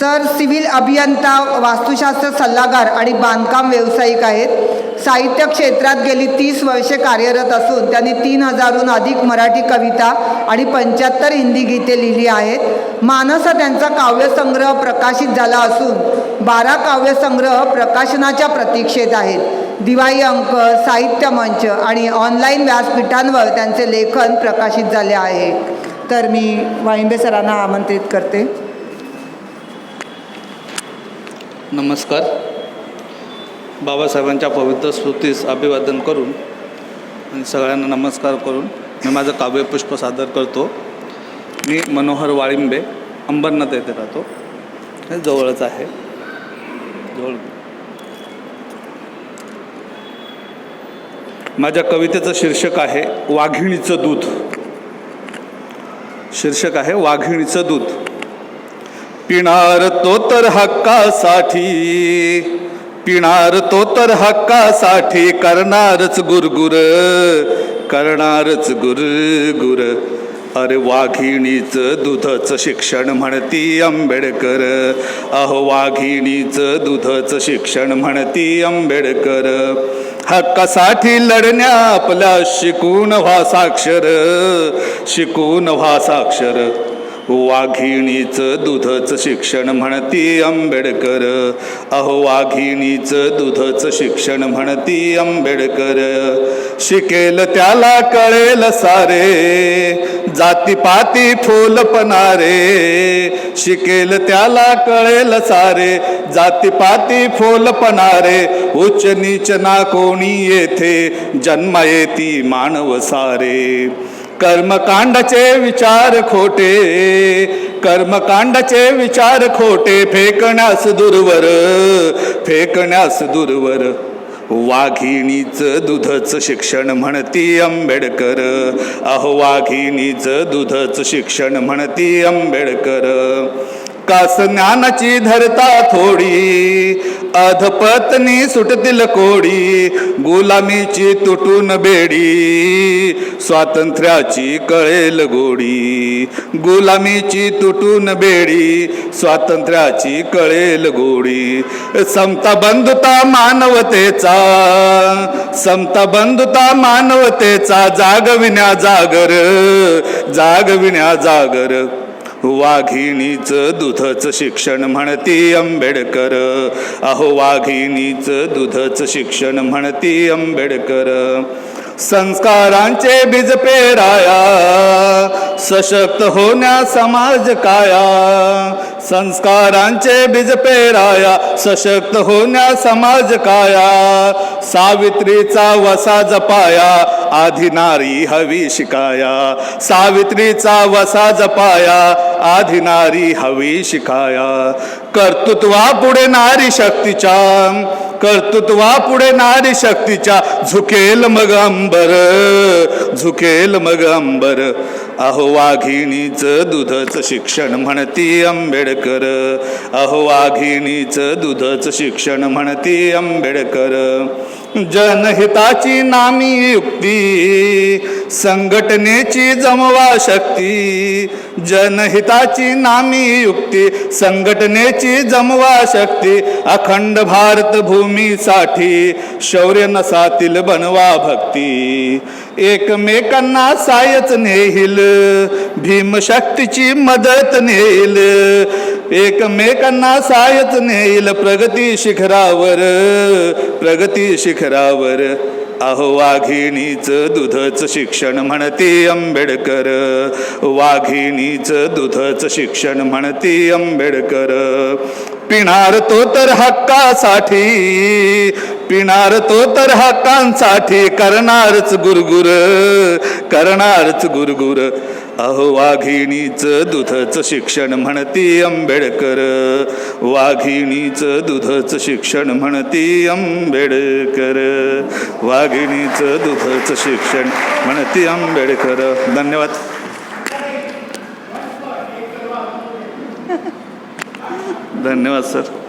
Sir civil अभियंता वास्तुशास्त्र सल्लागार आणि बांधकाम व्यावसायिक आहेत. साहित्य क्षेत्रात गेली तीस वर्षे कार्यरत असून त्यांनी तीन हजारहून अधिक मराठी कविता आणि पंच्याहत्तर हिंदी गीते लिहिली आहेत. मानस हा त्यांचा काव्यसंग्रह प्रकाशित झाला असून बारा काव्यसंग्रह प्रकाशनाच्या प्रतीक्षेत आहेत. दिवाळी अंक साहित्य मंच आणि ऑनलाईन व्यासपीठांवर त्यांचे लेखन प्रकाशित झाले आहे. तर मी वाईंबे सरांना आमंत्रित करते. नमस्कार. बाबासाहेबांच्या पवित्र स्मृतीस अभिवादन करून आणि सगळ्यांना नमस्कार करून मी माझं काव्यपुष्प सादर करतो. मी मनोहर वाळिंबे अंबरनाथ येथे राहतो. हे जवळच आहे. जवळ. माझ्या कवितेचं शीर्षक आहे वाघिणीचं दूध. शीर्षक आहे वाघिणीचं दूध पिणार तो तर हक्कासाठी पिणार तो तर हक्कासाठी करणारच गुरगुर करणारच गुरगुर. अरे वाघिणीचं दुधाचं शिक्षण म्हणती आंबेडकर अहो वाघिणीचं दुधाचं शिक्षण म्हणती आंबेडकर. हक्कासाठी लढण्या आपल्या शिकून व्हा साक्षर शिकून व्हा साक्षर. वाघिणीचं दुधचं शिक्षण म्हणती आंबेडकर. अहो वाघिणीचं दुधचं शिक्षण म्हणती आंबेडकर. शिकेल त्याला कळेल सारे जातीपाती फुलपणारे शिकेल त्याला कळेल सारे जातीपाती फुलपणारे उच्च नीच ना कोणी येथे जन्म येती मानव सारे. कर्मकांडाचे विचार खोटे कर्मकांडाचे विचार खोटे फेकण्यास दुर्वर फेकण्यास दुर्वर. वाघिणीच दुधच शिक्षण म्हणती आंबेडकर अहो वाघिणीच दुधच शिक्षण म्हणती आंबेडकर. कास ज्ञानाची धरता थोडी अधपत्नी सुटतील कोडी गुलामीची तुटून बेडी स्वातंत्र्याची कळेल गोडी. गुलामीची तुटून बेडी स्वातंत्र्याची कळेल गोडी. समता बंधुता मानवतेचा समता बंधुता मानवतेचा जागविण्या जागर जागविण्या जागर. वाघिणीच दुधच शिक्षण म्हणती आंबेडकर. अहो वाघिणीच दुधच शिक्षण म्हणती आंबेडकर. संस्कारांचे बीज पेराया सशक्त होण्या समाज काया. संस्कारांचे बीज पेराया सशक्त होण्या समाज काया. सावित्रीचा वसा जपाया आधी नारी हवी शिकाया सावित्रीचा वसा जपाया. आधी नारी हवी शिकाया कर्तृत्वा पुढे नारी शक्तीच्या. कर्तृत्वा पुढे नारी शक्तीच्या. झुकेल मग अंबर. झुकेल मग अंबर. अहो वाघिणीचं दुधाचं शिक्षण म्हणती आंबेडकर. अहो वाघिणीचं दुधाचं शिक्षण म्हणती आंबेडकर. जनहिताची नामी युक्ती संघटनेची जमवा शक्ती. जनहिताची नामी युक्ती संघटनेची जमवा शक्ती. अखंड भारत भूमीसाठी शौर्य नसातील बनवा भक्ती. एकमेकांना सायच नेहिल भीमशक्तीची मदत नेईल एकमेकांना सायच नेईल प्रगती शिखरावर प्रगती शिखरावर. अहो वाघिणीचं दुधचं शिक्षण म्हणते आंबेडकर वाघिणीचं दुधचं शिक्षण म्हणते आंबेडकर. पिणार तो तर हक्कासाठी पिणार तो तर हक्कांसाठी करणारच गुरगुर करणारच गुरगुर. अहो वाघिणीचं दुधचं शिक्षण म्हणती आंबेडकर. वाघिणीचं दुधचं शिक्षण म्हणती आंबेडकर. वाघिणीचं दुधचं शिक्षण म्हणती आंबेडकर. धन्यवाद. धन्यवाद सर.